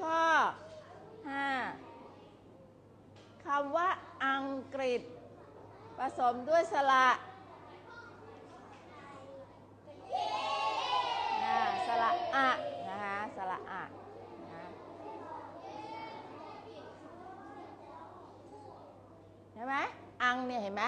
ข้อห้าคำว่าอังกฤษ ผสมด้วยสระนะสระอะนะคะสระอะนะใช่ไหมอังเนี่ยเห็นไหม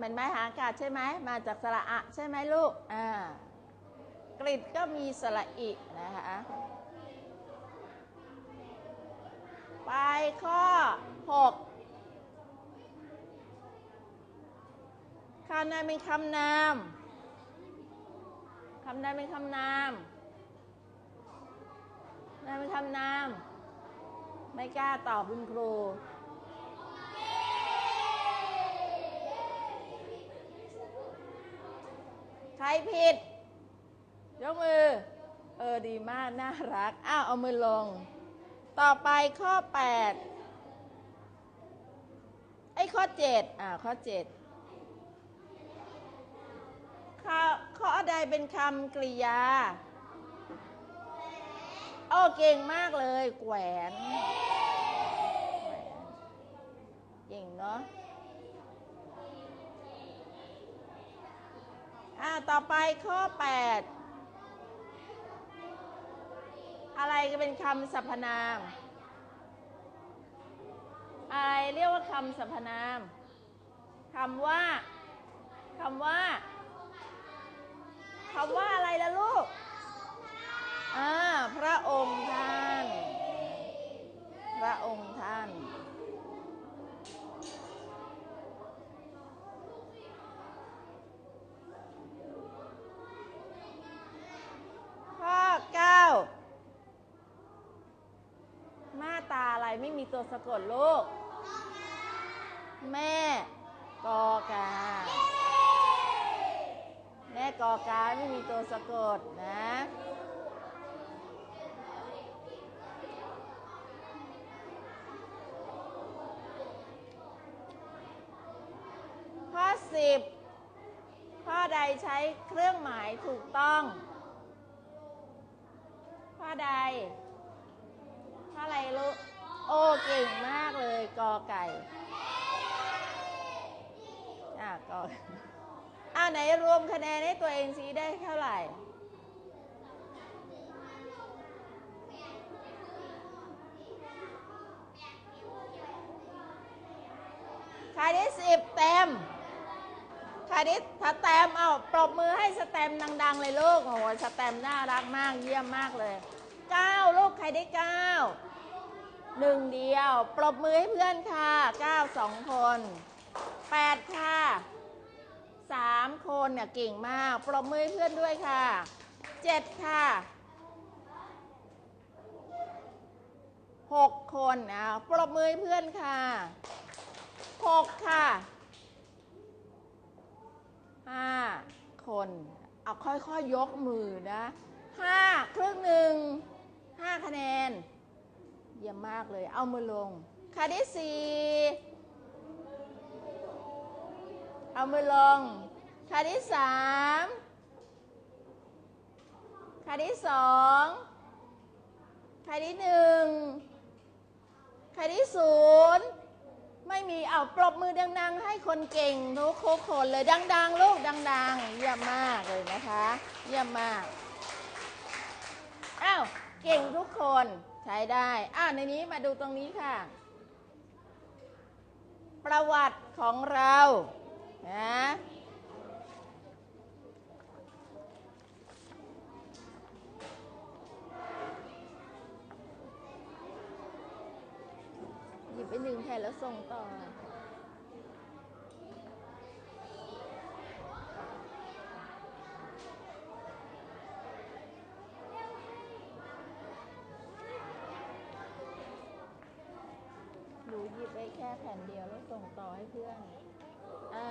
มันไม้หางอากาศใช่ไหมมาจากสระอะใช่ไหมลูกอ่ากฤษก็มีสระอินะคะ ไปข้อ 6คำนามเป็นคำนามคำนามเป็นคำนามนามเป็นคำนาม ไม่กล้าตอบคุณครูใครผิด ยกมือ เออ ดีมาก น่ารัก อ้าว เอามือลง ต่อไปข้อ 8 ไอ้ข้อ 7 อ่า ข้อ 7 ข้อข้อใดเป็นคำกริยา โอ้เก่งมากเลยแขวนแขวนเก่งเนาะอ่า ต่อไปข้อ 8 อะไร ก็เป็นคำสรรพนาม ไอเรียกว่าคำสรรพนามคำว่าคำว่าคำว่าอะไรล่ะลูก อ่า พระองค์ท่าน พระองค์ท่าน ข้อ 9 มาตราอะไรไม่มี ตัวสะกดลูก แม่กอกา แม่กอกาไม่มีตัวสะกดนะข้อ10ข้อใดใช้เครื่องหมายถูกต้องข้อใดข้ออะไรลูก เก่งมากเลยกอไก่อะกออ้าวไหนรวมคะแนนให้ตัวเองซีได้เท่าไหร่ใครได้สิบเต็มใครได้สแตมเอาปรบมือให้สแตมดัง ๆ เลยลูกโอ้โหสแตมน่ารักมากเยี่ยมมากเลยเก้าลูกใครได้เก้า หนึ่งเดียว ปรบมือให้เพื่อนค่ะเก้าสองคนแปดค่ะสามคนเนี่ยเก่งมาก ปรบมือให้เพื่อนด้วยค่ะเจ็ดค่ะหกคนนะปรบมือให้เพื่อนค่ะหกค่ะห้าคน เอาค่อยๆยยกมือนะห้าครึ่งหนึ่งห้าคะแนน เยี่ยมมากเลย เอามือลงค่ะที่สี่เอามือลงค่ะที่สามค่ะที่สองค่ะที่หนึ่งค่ะที่ศูนย์ไม่มีเอาปรบมือดัง ๆ ให้คนเก่งทุกคนเลยดัง ๆ ลูกดัง ๆ เยี่ยมมากเลยนะคะ เยี่ยมมากอ้าว เก่งทุกคนใช้ได้อ้าวในนี้มาดูตรงนี้ค่ะ ประวัติของเรานะหยิบไปหนึ่งแผ่นแล้วส่งต่อ หนูหยิบ ไปแค่แผ่นเดียวแล้วส่งต่อให้เพื่อน อ่า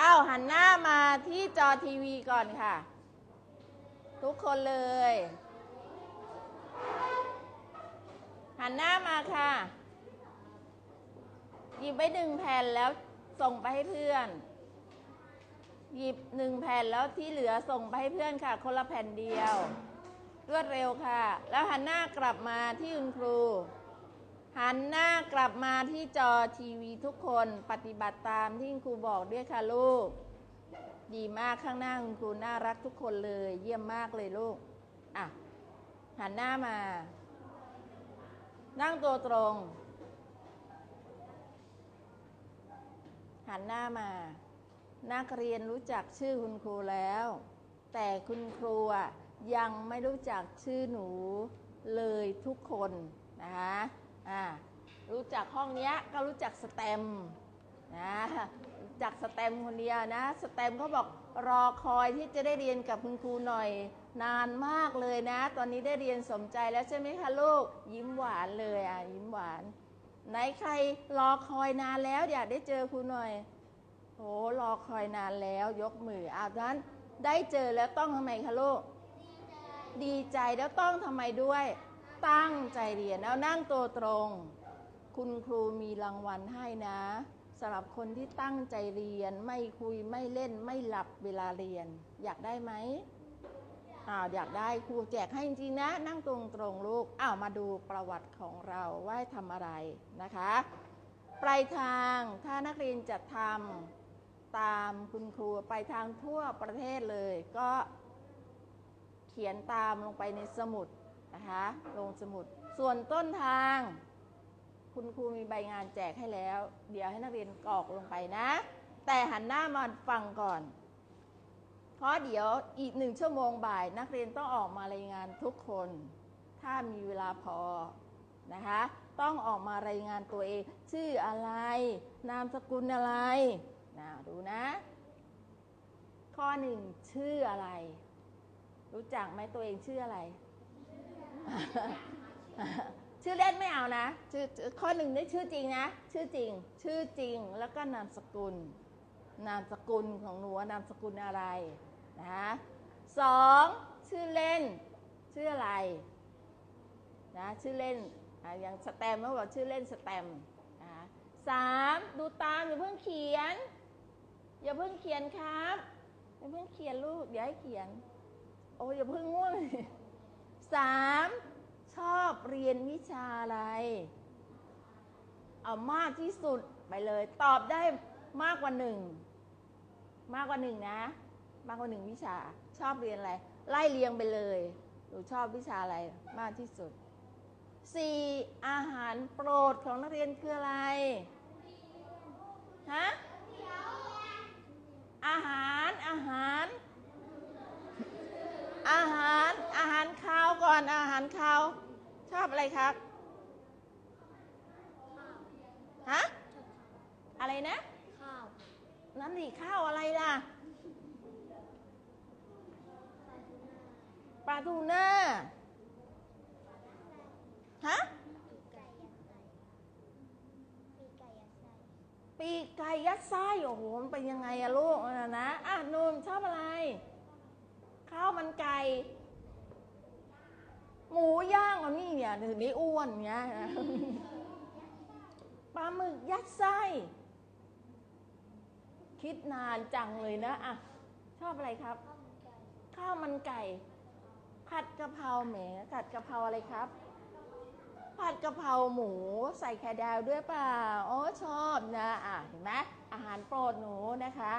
อ้าวหันหน้ามาที่จอทีวีก่อนค่ะ ทุกคนเลย หันหน้ามาค่ะ หยิบไปหนึ่งแผ่นแล้วส่งไปให้เพื่อน หยิบหนึ่งแผ่นแล้วที่เหลือส่งไปให้เพื่อนค่ะ คนละแผ่นเดียว รวดเร็วค่ะ แล้วหันหน้ากลับมาที่คุณครู หันหน้ากลับมาที่จอทีวีทุกคนปฏิบัติตามที่คุณครูบอกด้วยค่ะลูก ดีมากข้างหน้าคุณครูน่ารักทุกคนเลย เยี่ยมมากเลยลูกอะหันหน้ามา นั่งตัวตรง หันหน้ามา นักเรียนรู้จักชื่อคุณครูแล้ว แต่คุณครูยังไม่รู้จักชื่อหนูเลยทุกคนนะคะอ่ารู้จักห้องเนี้ยก็รู้จักสแตมนะจักสแตมคนเดียวนะสแตมเขาบอกรอคอยที่จะได้เรียนกับคุณครูหน่อย นานมากเลยนะ ตอนนี้ได้เรียนสมใจแล้วใช่ไหมคะลูก ยิ้มหวานเลยอะยิ้มหวาน ไหนใครรอคอยนานแล้วอยากได้เจอครูหน่อย โหรอคอยนานแล้วยกมืออ้าวนั้นได้เจอแล้วต้องทำไมคะลูก ดีใจแล้วต้องทำไมด้วย ตั้งใจเรียนแล้วนั่งตัวตรง คุณครูมีรางวัลให้นะสำหรับคนที่ตั้งใจเรียนไม่คุยไม่เล่นไม่หลับเวลาเรียน อยากได้ไหมอ้าวอยากได้ครูแจกให้จริงๆนะ นั่งตรงตรงลูกอ้าวมาดูประวัติของเราว่าทำอะไรนะคะ ปลายทางถ้านักเรียนจะทำ ตามคุณครูไปทางทั่วประเทศเลย ก็เขียนตามลงไปในสมุดนะคะลงสมุด ส่วนต้นทาง คุณครูมีใบงานแจกให้แล้ว เดี๋ยวให้นักเรียนกรอกลงไปนะ แต่หันหน้ามาฟังก่อนเพราะเดี๋ยวอีกหนึ่งชั่วโมงบ่าย นักเรียนต้องออกมารายงานทุกคน ถ้ามีเวลาพอนะคะ ต้องออกมารายงานตัวเอง ชื่ออะไร นามสกุลอะไร นะดูนะ ข้อหนึ่งชื่ออะไร รู้จักไหมตัวเองชื่ออะไร ชื่อเล่นไม่เอานะ ชื่อข้อหนึ่งได้ชื่อจริงนะ ชื่อจริง ชื่อจริงแล้วก็นามสกุล นามสกุลของหนูนามสกุลอะไรนะสองชื่อเล่น ชื่ออะไรนะชื่อเล่นอย่างสแตมเขาบอกชื่อเล่นสแตมนะสามดูตามอย่าเพิ่งเขียน อย่าเพิ่งเขียนครับอย่าเพิ่งเขียนลูกเดี๋ยวให้เขียน โอ้ยอย่าเพิ่งง่วงสามชอบเรียนวิชาอะไร เอามากที่สุดไปเลย ตอบได้มากกว่าหนึ่งมากกว่าหนึ่งนะ มากกว่าหนึ่งวิชา ชอบเรียนอะไร ไล่เรียงไปเลยหนูชอบวิชาอะไรมากที่สุดสี่อาหารโปรดของนักเรียนคืออะไรฮะ อาหารอาหาร อาหารอาหารคาวก่อนอาหารคาวชอบอะไรครับฮะอะไรนะข้าวนั่นดิข้าวอะไรล่ะปลาทูน่าฮะ ปีกไก่ยัดไส้โอ้โหมันเป็นยังไงอะลูกนะนะอะนุ่นชอบอะไร ข้าวมันไก่ หมูย่างอันนี้เนี่ยถึงได้อ้วนเนี้ยปลาหมึกยัดไส้ คิดนานจังเลยนะอะชอบอะไรครับ ข้าวมันไก่ ผัดกะเพราแหมผัดกะเพราอะไรครับ ผัดกะเพราหมูใส่ไข่ดาวด้วยเปล่าโอ้ชอบนะอะเห็นไหมอาหารโปรดหนูนะคะ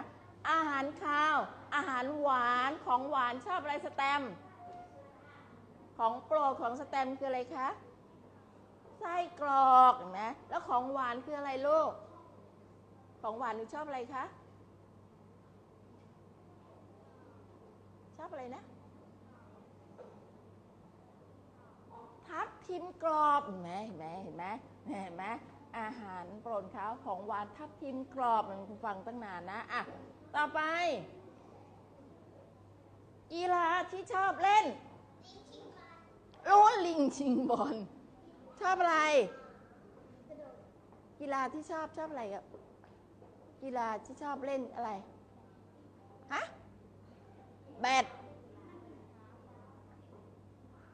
อาหารข้าว อาหารหวานของหวานชอบอะไรสแตมของโปรดของสแตมคืออะไรคะไส้กรอกเห็นไหมแล้วของหวานคืออะไรลูก ของหวานหนูชอบอะไรคะชอบอะไรนะ ทิมกรอบเห็นไหมเห็นไหมเห็นไหมเห็นไหมอาหารโปรดเขาของหวานทับทิมกรอบมันคุณฟังตั้งนานนะอะต่อไป กีฬาที่ชอบเล่นโอ้ลิงชิงบอลชอบอะไร กีฬาที่ชอบชอบอะไรอะกีฬาที่ชอบเล่นอะไรฮะแบด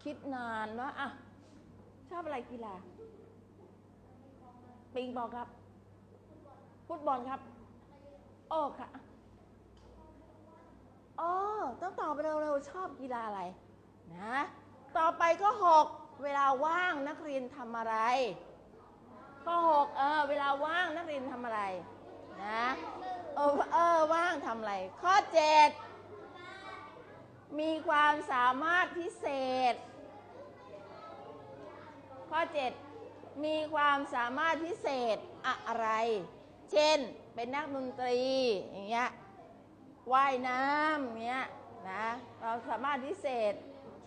คิดนานว่าอะ ชอบอะไรกีฬาปิงปองครับ ฟุตบอลครับ โอ้ค่ะโอ๋อต้องตอบเร็วๆ ชอบกีฬาอะไร นะ ต่อไปก็หกเวลาว่างนักเรียนทำอะไรข้อหกเออ เวลาว่างนักเรียนทำอะไร นะเออเออว่างทำอะไร ข้อเจ็ดมีความสามารถพิเศษ ข้อ 7 มีความสามารถพิเศษอะไร เช่น เป็นนักดนตรีอย่างเงี้ย ว่ายน้ำอย่างเงี้ยนะเราสามารถพิเศษ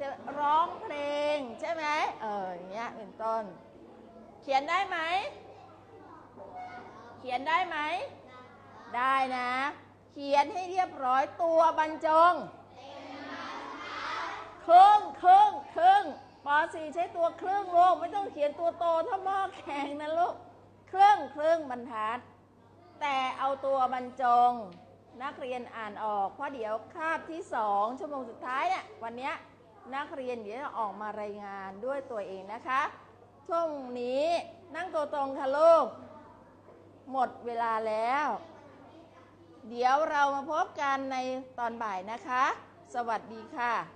จะร้องเพลงใช่ไหมเอออย่างเงี้ยเป็นต้น เขียนได้ไหม เขียนได้ไหม ได้นะ เขียนให้เรียบร้อยตัวบรรจงครึ่งครึ่งครึ่ง ป .4 ใช้ตัวครึ่งลูกไม่ต้องเขียนตัวโตเท่าหม้อแข็งนะลูกครึ่งครึ่งบรรทัด แต่เอาตัวบรรจง นักเรียนอ่านออก เพราะเดี๋ยวคาบที่สองชั่วโมงสุดท้ายเนี่ยวันนี้นักเรียนเดี๋ยวจะออกมารายงานด้วยตัวเองนะคะ ช่วงนี้นั่งตัวตรงค่ะลูก หมดเวลาแล้ว เดี๋ยวเรามาพบกันในตอนบ่ายนะคะ สวัสดีค่ะ